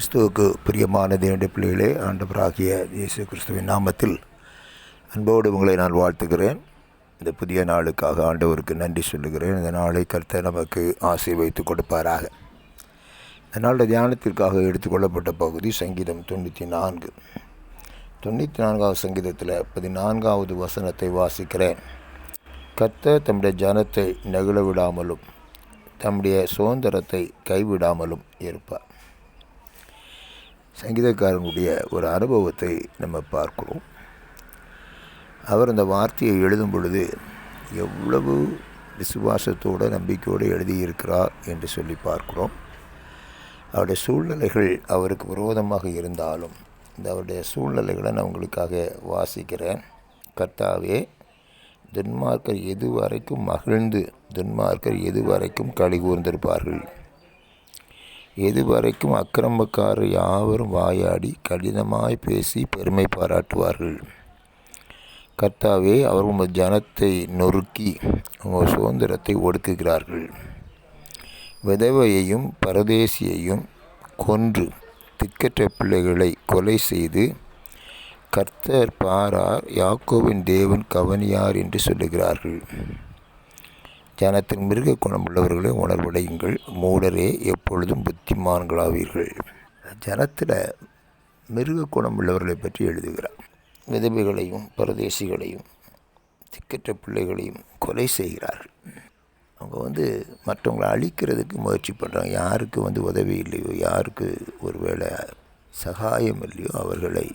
கிறிஸ்துவுக்கு பிரியமான தேவண்ட பிள்ளைகளே ஆண்டவராகிய இயேசு கிறிஸ்துவின் நாமத்தில் அன்போடு உங்களை நான் வாழ்த்துகிறேன். இந்த புதிய நாளுக்காக ஆண்டவருக்கு நன்றி சொல்லுகிறேன். இந்த நாளை கருத்த நமக்கு ஆசை வைத்து கொடுப்பாராக. இந்த நாளுடைய தியானத்திற்காக எடுத்துக்கொள்ளப்பட்ட பகுதி சங்கீதம் தொண்ணூற்றி நான்கு. தொண்ணூற்றி நான்காவது சங்கீதத்தில் பதினான்காவது வசனத்தை வாசிக்கிறேன். கர்த்தர் தம்முடைய ஜனத்தை நெகிழ விடாமலும் தம்முடைய சுதந்திரத்தை கைவிடாமலும் இருப்பார். சங்கீதக்காரனுடைய ஒரு அனுபவத்தை நம்ம பார்க்கிறோம். அவர் அந்த வார்த்தையை எழுதும் பொழுது எவ்வளவு விசுவாசத்தோடு நம்பிக்கையோடு எழுதியிருக்கிறார் என்று சொல்லி பார்க்கிறோம். அவருடைய சூழ்நிலைகள் அவருக்கு விரோதமாக இருந்தாலும் இந்த அவருடைய சூழ்நிலைகளை நான் உங்களுக்காக வாசிக்கிறேன். கர்த்தாவே துன்மார்க்கர் எது வரைக்கும் மகிழ்ந்து துன்மார்க்கர் எது வரைக்கும் களி கூர்ந்திருப்பார்கள்? எதுவரைக்கும் அக்கிரமக்காரர் யாவரும் வாயாடி கடினமாய் பேசி பெருமை பாராட்டுவார்கள். கர்த்தாவே அவர் உங்கள் ஜனத்தை நொறுக்கி உங்கள் சுதந்திரத்தை ஒடுக்குகிறார்கள். விதவையையும் பரதேசியையும் கொன்று திக்கற்ற பிள்ளைகளை கொலை செய்து கர்த்தர் பாரார் யாக்கோவின் தேவன் கவனியார் என்று சொல்லுகிறார்கள். ஜனத்தின் மிருக குணமுள்ளவர்களை உணர்வடையுங்கள். மூடரே எப்பொழுதும் புத்திமான்களாவீர்கள். ஜனத்தில் மிருக குணம் உள்ளவர்களை பற்றி எழுதுகிறார். விதவைகளையும் பரதேசிகளையும் திக்கற்ற பிள்ளைகளையும் கொலை செய்கிறார்கள். அவங்க வந்து மற்றவங்களை அழிக்கிறதுக்கு முயற்சி பண்ணுறாங்க யாருக்கு வந்து உதவி இல்லையோ யாருக்கு ஒரு வேளை சகாயம் இல்லையோ அவர்களை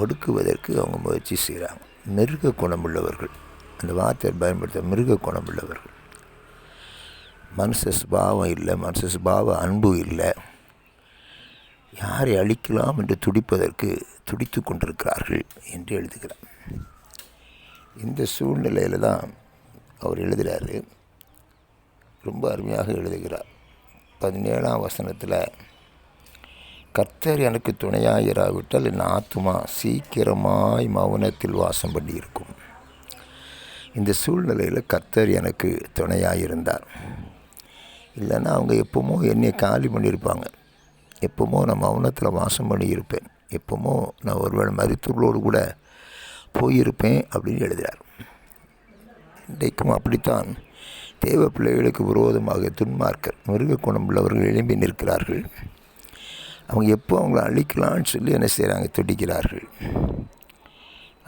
ஒடுக்குவதற்கு அவங்க முயற்சி செய்கிறாங்க மிருக குணமுள்ளவர்கள். அந்த வார்த்தையை பயன்படுத்த மிருக குணமுள்ளவர்கள் மனசு சுபாவம் இல்லை மனசு சுபாவ அன்பு இல்லை. யாரை அழிக்கலாம் என்று துடிப்பதற்கு துடித்து கொண்டிருக்கிறார்கள் என்று எழுதுகிறார். இந்த சூழ்நிலையில் தான் அவர் எழுதுகிறாரு ரொம்ப அருமையாக எழுதுகிறார். பதினேழாம் வசனத்தில் கர்த்தர் எனக்கு துணையாயிராவிட்டால் என் ஆத்துமா சீக்கிரமாய் மௌனத்தில் வாசம் பண்ணி இருக்கும் இந்த சூழ்நிலையில் கர்த்தர் எனக்கு துணையாக இருந்தார் இல்லைன்னா அவங்க எப்போமோ என்னை காலி பண்ணியிருப்பாங்க. எப்போமோ நான் மௌனத்தில் வாசம் பண்ணியிருப்பேன். எப்போமோ நான் ஒருவேளை மருத்துவர்களோடு கூட போயிருப்பேன் அப்படின்னு எழுதுகிறார். இன்றைக்கும் அப்படித்தான் தேவ பிள்ளைகளுக்கு விரோதமாக துன்மார்க்கர் மிருக குணம் உள்ளவர்கள் எழும்பி நிற்கிறார்கள். அவங்க எப்போ அவங்கள அழிக்கலான்னு சொல்லி என்ன செய்கிறாங்க துடிக்கிறார்கள்.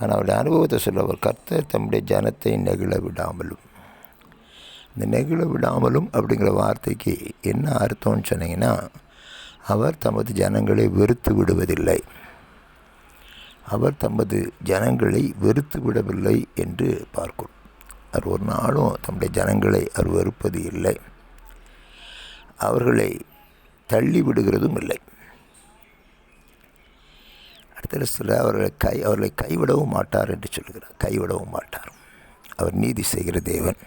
ஆனால் அவருடைய அனுபவத்தை சொல்லவர் கர்த்தர் தம்முடைய ஜனத்தை நெகிழ விடாமலும். இந்த நெகிழ விடாமலும் அப்படிங்கிற வார்த்தைக்கு என்ன அர்த்தம்னு சொன்னீங்கன்னா அவர் தமது ஜனங்களை வெறுத்து விடுவதில்லை. அவர் தமது ஜனங்களை வெறுத்து விடவில்லை என்று பார்க்கும். அவர் ஒரு நாளும் தம்முடைய ஜனங்களை அவர் வெறுப்பது இல்லை. அவர்களை தள்ளி விடுகிறதும் இல்லை. அடுத்த சொல்ல அவர்களை கை அவர்களை கைவிடவும் மாட்டார் என்று சொல்கிறார். கைவிடவும் மாட்டார். அவர் நீதி செய்கிற தேவன்.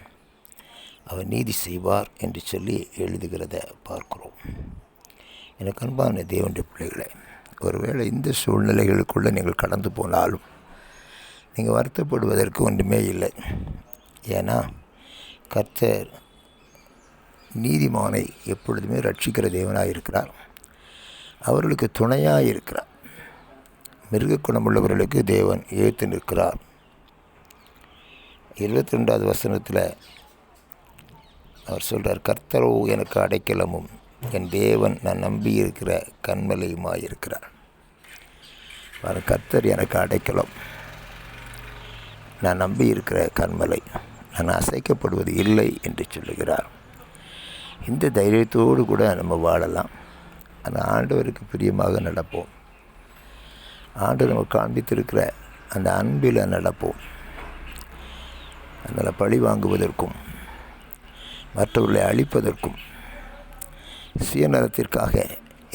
அவர் நீதி செய்வார் என்று சொல்லி எழுதுகிறத பார்க்கிறோம். எனக்கு அன்பான தேவனுடைய பிள்ளைகளை ஒருவேளை இந்த சூழ்நிலைகளுக்குள்ளே நீங்கள் கடந்து போனாலும் நீங்கள் வருத்தப்படுவதற்கு ஒன்றுமே இல்லை. ஏன்னா கர்த்தர் நீதிமானை எப்பொழுதுமே ரட்சிக்கிற தேவனாக இருக்கிறார் அவர்களுக்கு துணையாக இருக்கிறார் மிருக குணமுள்ளவர்களுக்கு தேவன் ஏற்று நிற்கிறார். இருபத்தி ரெண்டாவது வசனத்தில் அவர் சொல்கிறார் கர்த்தரோ எனக்கு அடைக்கலமும். என் தேவன் நான் நம்பி இருக்கிற கண்மலையுமாக இருக்கிறார் அவர் கர்த்தர் எனக்கு அடைக்கலம். நான் நம்பி இருக்கிற கண்மலை. நான் அசைக்கப்படுவது இல்லை என்று சொல்லுகிறார். இந்த தைரியத்தோடு கூட நம்ம வாழலாம். ஆனால் ஆண்டவருக்கு பிரியமாக நடப்போம். ஆண்டு நமக்கு காண்பித்திருக்கிற அந்த அன்பில் நடப்போம் அதனால் பழி வாங்குவதற்கும் மற்றவர்களை அழிப்பதற்கும் சுயநலத்திற்காக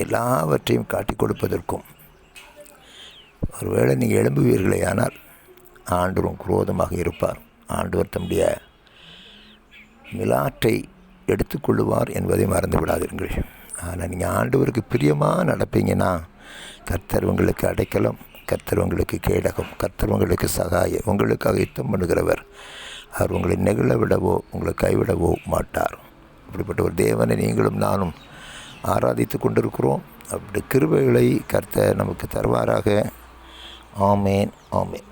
எல்லாவற்றையும் காட்டி கொடுப்பதற்கும். ஒருவேளை நீங்கள் எழும்புவீர்களே ஆனால் ஆண்டவரும் குரோதமாக இருப்பார். ஆண்டவர் தம்முடைய மிலாற்றை எடுத்துக்கொள்ளுவார் என்பதை மறந்து விடாதீர்கள். ஆனால் நீங்கள் ஆண்டவருக்கு பிரியமாக நடப்பீங்கன்னா கர்த்தர் உங்களுக்கு அடைக்கலம் கர்த்தர் உங்களுக்கு கேடகம் கர்த்தர் உங்களுக்கு சகாயம் உங்களுக்காக யுத்தம் பண்ணுகிறவர். அவர் உங்களை நெகிழ விடவோ உங்களை கைவிடவோ மாட்டார். அப்படிப்பட்ட ஒரு தேவனை நீங்களும் நானும் ஆராதித்து கொண்டிருக்கிறோம். அப்படி கிருபைகளை கர்த்தர் நமக்கு தருவாராக. ஆமேன் ஆமேன்.